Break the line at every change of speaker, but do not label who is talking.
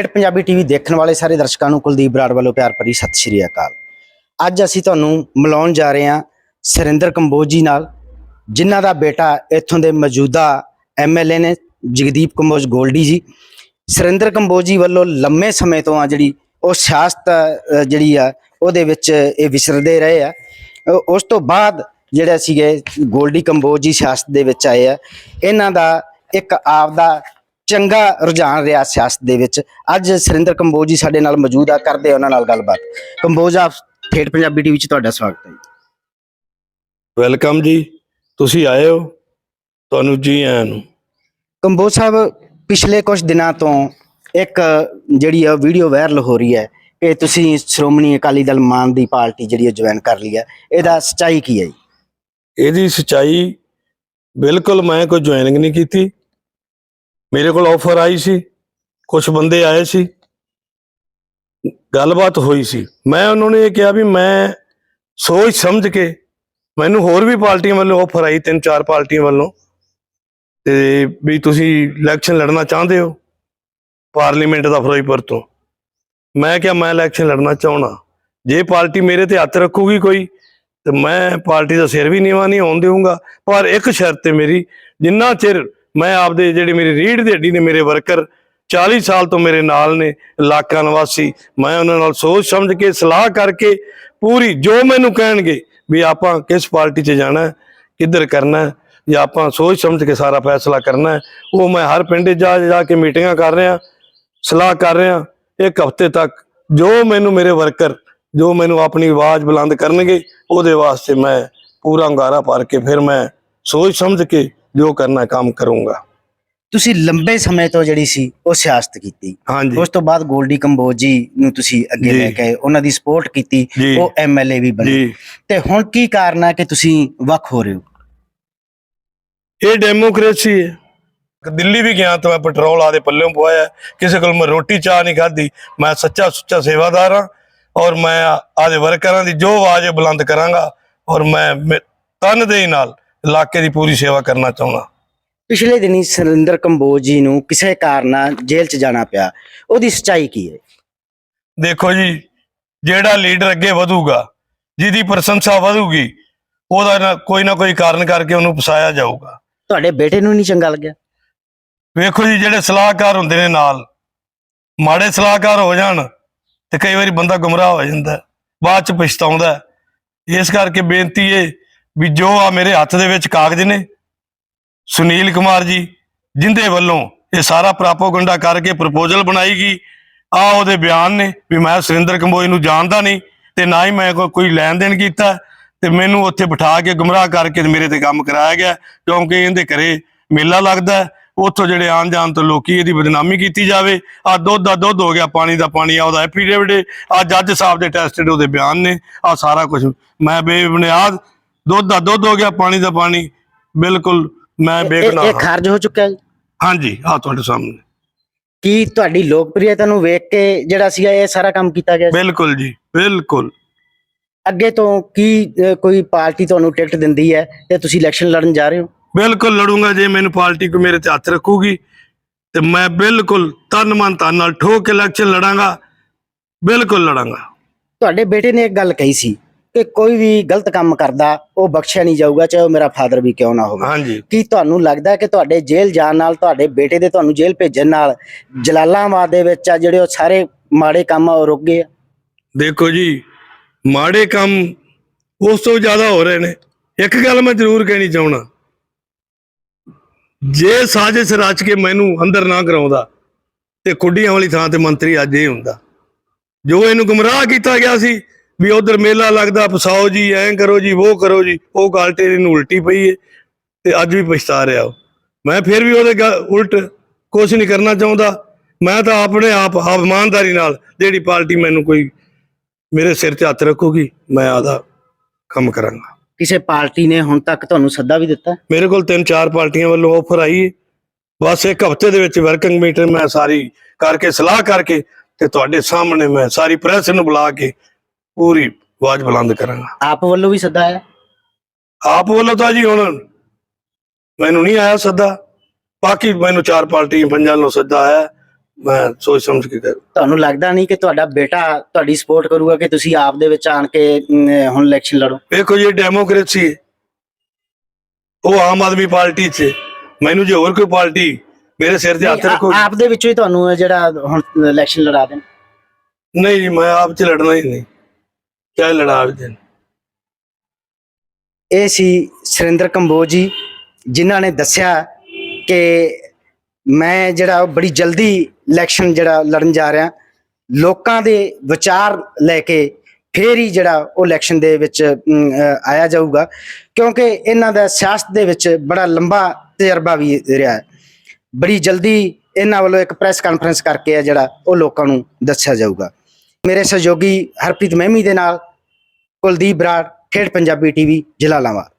Raid Punjabi TV ਦੇਖਣ ਵਾਲੇ ਸਾਰੇ ਦਰਸ਼ਕਾਂ ਨੂੰ ਕੁਲਦੀਪ ਬਰਾੜ ਵੱਲੋਂ ਪਿਆਰ ਭਰੀ ਸਤਿ ਸ਼੍ਰੀ ਅਕਾਲ। ਅੱਜ ਅਸੀਂ ਤੁਹਾਨੂੰ ਮਿਲਾਉਣ ਜਾ ਰਹੇ ਹਾਂ ਸਰਿੰਦਰ ਜੀ ਨਾਲ, ਜਿਨ੍ਹਾਂ ਦਾ ਬੇਟਾ ਇੱਥੋਂ ਦੇ ਮੌਜੂਦਾ ਐਮਐਲਏ ਨੇ, ਜਗਦੀਪ ਕੰਬੋਜ ਗੋਲਡੀ ਜੀ। ਸਰਿੰਦਰ ਜੀ ਵੱਲੋਂ ਲੰਮੇ ਸਮੇਂ ਤੋਂ ਆ ਜਿਹੜੀ ਉਹ ਸਿਆਸਤ ਜਿਹੜੀ ਆ, ਉਹਦੇ ਵਿੱਚ ਇਹ ਵਿਸਰਦੇ ਰਹੇ ਆ। ਉਸ ਤੋਂ ਬਾਅਦ ਜਿਹੜੇ ਸੀਗੇ ਗੋਲਡੀ ਕੰਬੋਜ ਜੀ ਸਿਆਸਤ ਦੇ ਵਿੱਚ ਆਏ ਆ। ਇਹਨਾਂ ਦਾ ਇੱਕ ਆਪਦਾ ਚੰਗਾ ਰੁਝਾਨ ਰਿਹਾ ਸਿਆਸਤ ਦੇ ਵਿੱਚ। ਅੱਜ ਸਰਿੰਦਰ ਕੰਬੋਜ ਜੀ ਸਾਡੇ ਨਾਲ ਮੌਜੂਦ ਆ ਕਰਦੇ ਉਹਨਾਂ ਨਾਲ ਗੱਲਬਾਤ। ਕੰਬੋਜ ਆਪ ਠੇਠ ਪੰਜਾਬੀ ਟੀਵੀ ਚ ਤੁਹਾਡਾ ਸਵਾਗਤ ਹੈ।
ਵੈਲਕਮ ਜੀ ਤੁਸੀਂ ਆਏ ਹੋ? ਤੁਹਾਨੂੰ ਜੀ ਆਇਆਂ ਨੂੰ।
ਕੰਬੋਜ ਸਾਹਿਬ ਪਿਛਲੇ ਕੁਝ ਦਿਨਾਂ ਤੋਂ ਇੱਕ ਜਿਹੜੀ ਆ ਵੀਡੀਓ ਵਾਇਰਲ ਹੋ ਰਹੀ ਹੈ ਕਿ ਤੁਸੀਂ ਸ਼੍ਰੋਮਣੀ ਅਕਾਲੀ ਦਲ ਮਾਨ ਦੀ ਪਾਰਟੀ ਜਿਹੜੀ ਉਹ ਜੁਆਇਨ ਕਰ ਲਈ ਹੈ। ਇਹਦਾ ਸੱਚਾਈ ਕੀ ਹੈ ਜੀ?
ਇਹਦੀ ਸਚਾਈ ਬਿਲਕੁਲ ਮੈਂ ਕੋਈ ਜੁਆਇਨਿੰਗ ਨਹੀਂ ਕੀਤੀ। ਮੇਰੇ ਕੋਲ ਆਫਰ ਆਈ ਸੀ ਕੁਝ ਬੰਦੇ ਆਏ ਸੀ, ਗੱਲਬਾਤ ਹੋਈ ਸੀ। ਮੈਂ ਉਹਨਾਂ ਨੂੰ ਇਹ ਕਿਹਾ ਵੀ ਮੈਂ ਸੋਚ ਸਮਝ ਕੇ ਮੈਨੂੰ ਹੋਰ ਵੀ ਪਾਰਟੀਆਂ ਵੱਲੋਂ ਆਫਰ ਆਈ, ਤਿੰਨ ਚਾਰ ਪਾਰਟੀਆਂ ਵੱਲੋਂ। ਤੇ ਵੀ ਤੁਸੀਂ ਇਲੈਕਸ਼ਨ ਲੜਨਾ ਚਾਹੁੰਦੇ ਹੋ ਪਾਰਲੀਮੈਂਟ ਦਾ ਫਿਰੋਜ਼ਪੁਰ ਤੋਂ। ਮੈਂ ਕਿਹਾ ਮੈਂ ਇਲੈਕਸ਼ਨ ਲੜਨਾ ਚਾਹਣਾ ਜੇ ਪਾਰਟੀ ਮੇਰੇ ਤੇ ਹੱਥ ਰੱਖੂਗੀ ਕੋਈ, ਤੇ ਮੈਂ ਪਾਰਟੀ ਦਾ ਸਿਰ ਵੀ ਨੀਵਾ ਨਹੀਂ ਹੋਣ ਦੇਵਾਂਗਾ ਪਰ ਇੱਕ ਸ਼ਰਤ 'ਤੇ ਮੇਰੀ, ਜਿੰਨਾ ਚਿਰ ਮੈਂ ਆਪਦੇ ਜਿਹੜੇ ਮੇਰੀ ਰੀੜ ਦੀ ਹੱਡੀ ਨੇ ਮੇਰੇ ਵਰਕਰ 40 ਸਾਲ ਤੋਂ ਮੇਰੇ ਨਾਲ ਨੇ, ਇਲਾਕਾ ਨਿਵਾਸੀ, ਮੈਂ ਉਹਨਾਂ ਨਾਲ ਸੋਚ ਸਮਝ ਕੇ ਸਲਾਹ ਕਰਕੇ ਪੂਰੀ ਜੋ ਮੈਨੂੰ ਕਹਿਣਗੇ ਵੀ ਆਪਾਂ ਕਿਸ ਪਾਰਟੀ 'ਚ ਜਾਣਾ, ਕਿੱਧਰ ਕਰਨਾ, ਜਾਂ ਆਪਾਂ ਸੋਚ ਸਮਝ ਕੇ ਸਾਰਾ ਫੈਸਲਾ ਕਰਨਾ, ਉਹ ਮੈਂ ਹਰ ਪਿੰਡ 'ਚ ਜਾ ਜਾ ਕੇ ਮੀਟਿੰਗਾਂ ਕਰ ਰਿਹਾ, ਸਲਾਹ ਕਰ ਰਿਹਾ, ਇੱਕ ਹਫ਼ਤੇ ਤੱਕ ਜੋ ਮੈਨੂੰ ਮੇਰੇ ਵਰਕਰ, ਜੋ ਮੈਨੂੰ ਆਪਣੀ ਆਵਾਜ਼ ਬੁਲੰਦ ਕਰਨਗੇ, ਉਹਦੇ ਵਾਸਤੇ ਮੈਂ ਪੂਰਾ ਅੰਗਾਰਾ ਭਰ ਕੇ ਫਿਰ ਮੈਂ ਸੋਚ ਸਮਝ ਕੇ ਜੋ ਕਰਨਾ ਕੰਮ ਕਰੂੰਗਾ।
ਤੁਸੀਂ ਲੰਬੇ ਸਮੇਂ ਤੋਂ ਜਿਹੜੀ ਸੀ ਉਹ ਸਿਆਸਤ ਕੀਤੀ।
ਹਾਂਜੀ।
ਉਸ ਤੋਂ ਬਾਅਦ ਗੋਲਡੀ ਕੰਬੋਜ ਜੀ ਨੂੰ ਤੁਸੀਂ ਅੱਗੇ। ਲੈ ਕੇ ਆਏ, ਉਹਨਾਂ ਦੀ ਸਪੋਰਟ ਕੀਤੀ। ਉਹ ਐਮਐਲਏ ਵੀ ਬਣੇ। ਤੇ ਹੁਣ ਕੀ ਕਾਰਨ ਹੈ ਕਿ ਤੁਸੀਂ ਵੱਖ ਹੋ ਰਹੇ ਹੋ?
ਇਹ ਡੈਮੋਕ੍ਰੇਸੀ ਹੈ। ਦਿੱਲੀ ਵੀ ਗਿਆ ਤਾਂ ਮੈਂ ਪੈਟਰੋਲ ਆਦੇ ਪੱਲਿਓਂ ਪਵਾਇਆ ਕਿਸੇ ਕੋਲ ਮੈਂ ਰੋਟੀ ਚਾਹ ਨਹੀਂ ਖਾਧੀ। ਮੈਂ ਸੱਚਾ ਸੁੱਚਾ ਸੇਵਾਦਾਰ ਹਾਂ ਔਰ ਮੈਂ ਆਦੇ ਵਰਕਰਾਂ ਦੀ ਜੋ ਆਵਾਜ਼ ਬੁਲੰਦ ਕਰਾਂਗਾ ਔਰ ਮੈਂ ਮੈਂ ਤਨ ਦੇ ਨਾਲ ਇਲਾਕੇ ਦੀ ਪੂਰੀ ਸੇਵਾ ਕਰਨਾ ਚਾਹੁੰਦਾ।
ਪਿਛਲੇ ਦਿਨੀ ਸਰਿੰਦਰ ਕੰਬੋਜ ਜੀ ਨੂੰ ਕਿਸੇ ਕਾਰਨ ਜੇਲ੍ਹ 'ਚ ਜਾਣਾ ਪਿਆ। ਉਹਦੀ ਸੱਚਾਈ ਕੀ ਹੈ?
ਦੇਖੋ ਜੀ ਜਿਹੜਾ ਲੀਡਰ ਅੱਗੇ ਵਧੂਗਾ ਜਿਹਦੀ ਪ੍ਰਸ਼ੰਸਾ ਵਧੂਗੀ ਉਹਦਾ ਕੋਈ ਨਾ ਕੋਈ ਕਾਰਨ ਕਰਕੇ ਉਹਨੂੰ ਫਸਾਇਆ ਜਾਊਗਾ।
ਤੁਹਾਡੇ ਬੇਟੇ ਨੂੰ ਨਹੀਂ ਚੰਗਾ ਲੱਗਿਆ?
ਵੇਖੋ ਜੀ ਜਿਹੜੇ ਸਲਾਹਕਾਰ ਹੁੰਦੇ ਨੇ ਨਾਲ ਮਾੜੇ ਸਲਾਹਕਾਰ ਹੋ ਜਾਣ ਤੇ ਕਈ ਵਾਰੀ ਬੰਦਾ ਗੁੰਮਰਾਹ ਹੋ ਜਾਂਦਾ ਬਾਅਦ ਚ ਪਛਤਾਉਂਦਾ। ਇਸ ਕਰਕੇ ਬੇਨਤੀ ਏ ਵੀ ਜੋ ਆ ਮੇਰੇ ਹੱਥ ਦੇ ਵਿੱਚ ਕਾਗਜ਼ ਨੇ, ਸੁਨੀਲ ਕੁਮਾਰ ਜੀ, ਜਿੰਦੇ ਵੱਲੋਂ ਇਹ ਸਾਰਾ ਪ੍ਰਾਪੋਗੰਡਾ ਕਰਕੇ ਪ੍ਰਪੋਜ਼ਲ ਬਣਾਈ ਗਈ, ਆ ਉਹਦੇ ਬਿਆਨ ਨੇ ਵੀ ਮੈਂ ਸੁਰਿੰਦਰ ਕੰਬੋਜ ਨੂੰ ਜਾਣਦਾ ਨਹੀਂ ਤੇ ਨਾ ਹੀ ਮੈਂ ਕੋਈ ਲੈਣ ਦੇਣ ਕੀਤਾ ਤੇ ਮੈਨੂੰ ਉੱਥੇ ਬਿਠਾ ਕੇ ਗੁੰਮਰਾਹ ਕਰਕੇ ਮੇਰੇ ਤੇ ਕੰਮ ਕਰਾਇਆ ਗਿਆ, ਕਿਉਂਕਿ ਇਹਦੇ ਘਰੇ ਮੇਲਾ ਲੱਗਦਾ ਉੱਥੋਂ ਜਿਹੜੇ ਆਣ ਜਾਣ ਤੋਂ ਲੋਕੀ ਇਹਦੀ ਬਦਨਾਮੀ ਕੀਤੀ ਜਾਵੇ, ਆ ਦੁੱਧ ਦਾ ਦੁੱਧ ਹੋ ਗਿਆ, ਪਾਣੀ ਦਾ ਪਾਣੀ, ਆ ਉਹਦਾ ਐਫੀਡੇਵਿਟ ਆ ਜੱਜ ਸਾਹਿਬ ਦੇ ਟੈਸਟਡ ਉਹਦੇ ਬਿਆਨ ਨੇ, ਆ ਸਾਰਾ ਕੁਝ ਮੈਂ ਬੇਬੁਨਿਆਦ ਦੁੱਧ ਦਾ ਦੁੱਧ ਹੋ ਗਿਆ ਪਾਣੀ ਦਾ ਪਾਣੀ ਬਿਲਕੁਲ ਮੈਂ ਬੇਗੁਨਾਹ
ਇਹ। ਖਾਰਜ ਹੋ ਚੁੱਕਾ ਹੈ?
ਹਾਂਜੀ ਆ ਤੁਹਾਡੇ ਸਾਹਮਣੇ।
ਕੀ ਤੁਹਾਡੀ ਲੋਕਪ੍ਰਿਯਤਾ ਨੂੰ ਵੇਖ ਕੇ ਜਿਹੜਾ ਸੀਗਾ ਇਹ ਸਾਰਾ ਕੰਮ ਕੀਤਾ ਗਿਆ ਸੀ?
ਬਿਲਕੁਲ ਜੀ ਬਿਲਕੁਲ।
ਅੱਗੇ ਤੋਂ ਕੀ ਕੋਈ ਪਾਰਟੀ ਤੁਹਾਨੂੰ ਟਿਕਟ ਦਿੰਦੀ ਹੈ ਤੇ ਤੁਸੀਂ ਇਲੈਕਸ਼ਨ ਲੜਨ ਜਾ ਰਹੇ ਹੋ?
ਬਿਲਕੁਲ ਲੜੂੰਗਾ ਜੇ ਮੈਨੂੰ ਪਾਰਟੀ ਕੋ ਮੇਰੇ ਤੇ ਹੱਥ ਰੱਖੂਗੀ ਤੇ ਮੈਂ ਬਿਲਕੁਲ ਤਨ ਮਨ ਧਨ ਨਾਲ ਠੋਕ ਕੇ ਇਲੈਕਸ਼ਨ ਲੜਾਂਗਾ ਬਿਲਕੁਲ ਲੜਾਂਗਾ।
ਤੁਹਾਡੇ ਬੇਟੇ ਨੇ ਇੱਕ ਗੱਲ ਕਹੀ ਸੀ ਕਿ ਕੋਈ ਵੀ ਗਲਤ ਕੰਮ ਕਰਦਾ ਉਹ ਬਖਸ਼ਿਆ ਨਹੀਂ ਜਾਊਗਾ ਚਾਹੇ ਉਹ ਮੇਰਾ ਫਾਦਰ ਵੀ ਕਿਉਂ ਨਾ ਹੋਵੇ।
ਹਾਂਜੀ।
ਕੀ ਤੁਹਾਨੂੰ ਲੱਗਦਾ ਕਿ ਤੁਹਾਡੇ ਜੇਲ੍ਹ ਜਾਣ ਨਾਲ ਤੁਹਾਡੇ ਬੇਟੇ ਦੇ ਤੁਹਾਨੂੰ ਜੇਲ੍ਹ ਭੇਜਣ ਨਾਲ ਜਲਾਲਾਬਾਦ ਦੇ ਵਿੱਚ ਆ ਜਿਹੜੇ ਉਹ ਸਾਰੇ ਮਾੜੇ ਕੰਮ ਆ ਉਹ ਰੁਕ ਗਏ?
ਦੇਖੋ ਜੀ ਮਾੜੇ ਕੰਮ ਉਸ ਤੋਂ ਜ਼ਿਆਦਾ ਹੋ ਰਹੇ ਨੇ। ਇੱਕ ਗੱਲ ਮੈਂ ਜ਼ਰੂਰ ਕਹਿਣੀ ਚਾਹਣਾ ਜੇ ਸਾਜ਼ਿਸ਼ ਰਚ ਕੇ ਮੈਨੂੰ ਅੰਦਰ ਨਾ ਕਰਾਉਂਦਾ ਤੇ ਖੁੱਡੀਆਂ ਵਾਲੀ ਥਾਂ ਤੇ ਮੰਤਰੀ ਅੱਜ ਇਹ ਹੁੰਦਾ। ਜੋ ਇਹਨੂੰ ਗੁੰਮਰਾਹ ਕੀਤਾ ਗਿਆ ਸੀ ਵੀ ਉਧਰ ਮੇਲਾ ਲੱਗਦਾ ਫਸਾਓ ਜੀ ਐਂ ਕਰੋ ਜੀ ਉਹ ਕਰੋ ਜੀ ਉਹ ਗੱਲ ਤੇਰੀ ਨੂੰ ਉਲਟੀ ਪਈ ਏ ਤੇ ਅੱਜ ਵੀ ਪਛਤਾ ਰਿਹਾ ਉਹ। ਮੈਂ ਫਿਰ ਵੀ ਉਹਦੇ ਉਲਟ ਕੁਛ ਨਹੀਂ ਕਰਨਾ ਚਾਹੁੰਦਾ। ਮੈਂ ਤਾਂ ਆਪਣੇ ਆਪ ਆਪ ਇਮਾਨਦਾਰੀ ਨਾਲ ਜਿਹੜੀ ਪਾਰਟੀ ਮੈਨੂੰ ਕੋਈ ਮੇਰੇ ਸਿਰ ਤੇ ਹੱਥ ਰੱਖੂਗੀ ਮੈਂ ਆਦਾ ਕੰਮ ਕਰਾਂਗਾ।
ਕਿਸੇ ਪਾਰਟੀ ਨੇ ਹੁਣ ਤੱਕ ਤੁਹਾਨੂੰ ਸੱਦਾ ਵੀ ਦਿੱਤਾ?
ਮੇਰੇ ਕੋਲ ਤਿੰਨ ਚਾਰ ਪਾਰਟੀਆਂ ਵੱਲੋਂ ਆਫਰ ਆਈ ਹੈ ਬਸ ਇੱਕ ਹਫ਼ਤੇ ਦੇ ਵਿੱਚ ਵਰਕਿੰਗ ਮੀਟਿੰਗ ਮੈਂ ਸਾਰੀ ਕਰਕੇ ਸਲਾਹ ਕਰਕੇ ਤੇ ਤੁਹਾਡੇ ਸਾਹਮਣੇ ਮੈਂ ਸਾਰੀ ਪ੍ਰੈਸ ਨੂੰ ਬੁਲਾ ਕੇ ਪੂਰੀ ਆਵਾਜ਼ ਬੁਲੰਦ ਕਰਾਂਗਾ।
ਆਪ ਵੱਲੋਂ ਵੀ ਸੱਦਾ ਆਇਆ
ਆਪ ਵੱਲੋਂ ਤਾਂ ਜੀ ਹੁਣ ਮੈਨੂੰ ਨਹੀਂ ਆਇਆ ਸੱਦਾ। ਬਾਕੀ ਮੈਨੂੰ ਚਾਰ ਪਾਰਟੀਆਂ ਪੰਜਾਂ ਨੂੰ ਸੱਦਾ ਆਇਆ ਮੈਂ ਸੋਚ ਸਮਝ ਕੇ ਕਰ
ਤੁਹਾਨੂੰ ਲੱਗਦਾ ਨਹੀਂ ਕਿ ਤੁਹਾਡਾ ਬੇਟਾ ਤੁਹਾਡੀ ਸਪੋਰਟ ਕਰੂਗਾ ਕਿ ਤੁਸੀਂ ਆਪ ਦੇ ਵਿੱਚ ਆਣ ਕੇ ਹੁਣ ਇਲੈਕਸ਼ਨ ਲੜੋ?
ਵੇਖੋ ਜੀ ਡੈਮੋਕ੍ਰੇਸੀ ਹੈ। ਉਹ ਆਮ ਆਦਮੀ ਪਾਰਟੀ 'ਚ। ਮੈਨੂੰ ਜੇ ਹੋਰ ਕੋਈ ਪਾਰਟੀ ਮੇਰੇ ਸਿਰ ਤੇ ਹੱਥ ਰੱਖੋ
ਆਪ ਦੇ ਵਿੱਚੋਂ ਹੀ ਤੁਹਾਨੂੰ ਜਿਹੜਾ ਹੁਣ ਇਲੈਕਸ਼ਨ ਲੜਾ ਦੇਣ।
ਨਹੀਂ ਜੀ ਮੈਂ ਆਪ 'ਚ ਲੜਨਾ ਹੀ ਨਹੀਂ। ਚਾਹੇ ਲੜਾ ਵੀ ਦੇਣ
ਇਹ ਸੀ ਸੁਰਿੰਦਰ ਕੰਬੋਜ ਜੀ, ਜਿਨ੍ਹਾਂ ਨੇ ਦੱਸਿਆ ਕਿ ਮੈਂ ਜਿਹੜਾ ਉਹ ਬੜੀ ਜਲਦੀ ਇਲੈਕਸ਼ਨ ਜਿਹੜਾ ਲੜਨ ਜਾ ਰਿਹਾ, ਲੋਕਾਂ ਦੇ ਵਿਚਾਰ ਲੈ ਕੇ ਫੇਰ ਹੀ ਜਿਹੜਾ ਉਹ ਇਲੈਕਸ਼ਨ ਦੇ ਵਿੱਚ ਆਇਆ ਜਾਊਗਾ, ਕਿਉਂਕਿ ਇਹਨਾਂ ਦਾ ਸਿਆਸਤ ਦੇ ਵਿੱਚ ਬੜਾ ਲੰਬਾ ਤਜਰਬਾ ਵੀ ਰਿਹਾ ਹੈ। ਬੜੀ ਜਲਦੀ ਇਹਨਾਂ ਵੱਲੋਂ ਇੱਕ ਪ੍ਰੈਸ ਕਾਨਫਰੰਸ ਕਰਕੇ ਆ ਜਿਹੜਾ ਉਹ ਲੋਕਾਂ ਨੂੰ ਦੱਸਿਆ ਜਾਊਗਾ। ਮੇਰੇ ਸਹਿਯੋਗੀ ਹਰਪ੍ਰੀਤ ਮਹਿਮੀ ਦੇ ਨਾਲ ਕੁਲਦੀਪ ਬਰਾੜ ਖੇਡ ਪੰਜਾਬੀ ਟੀਵੀ ਜਲਾਲਾਬਾਦ।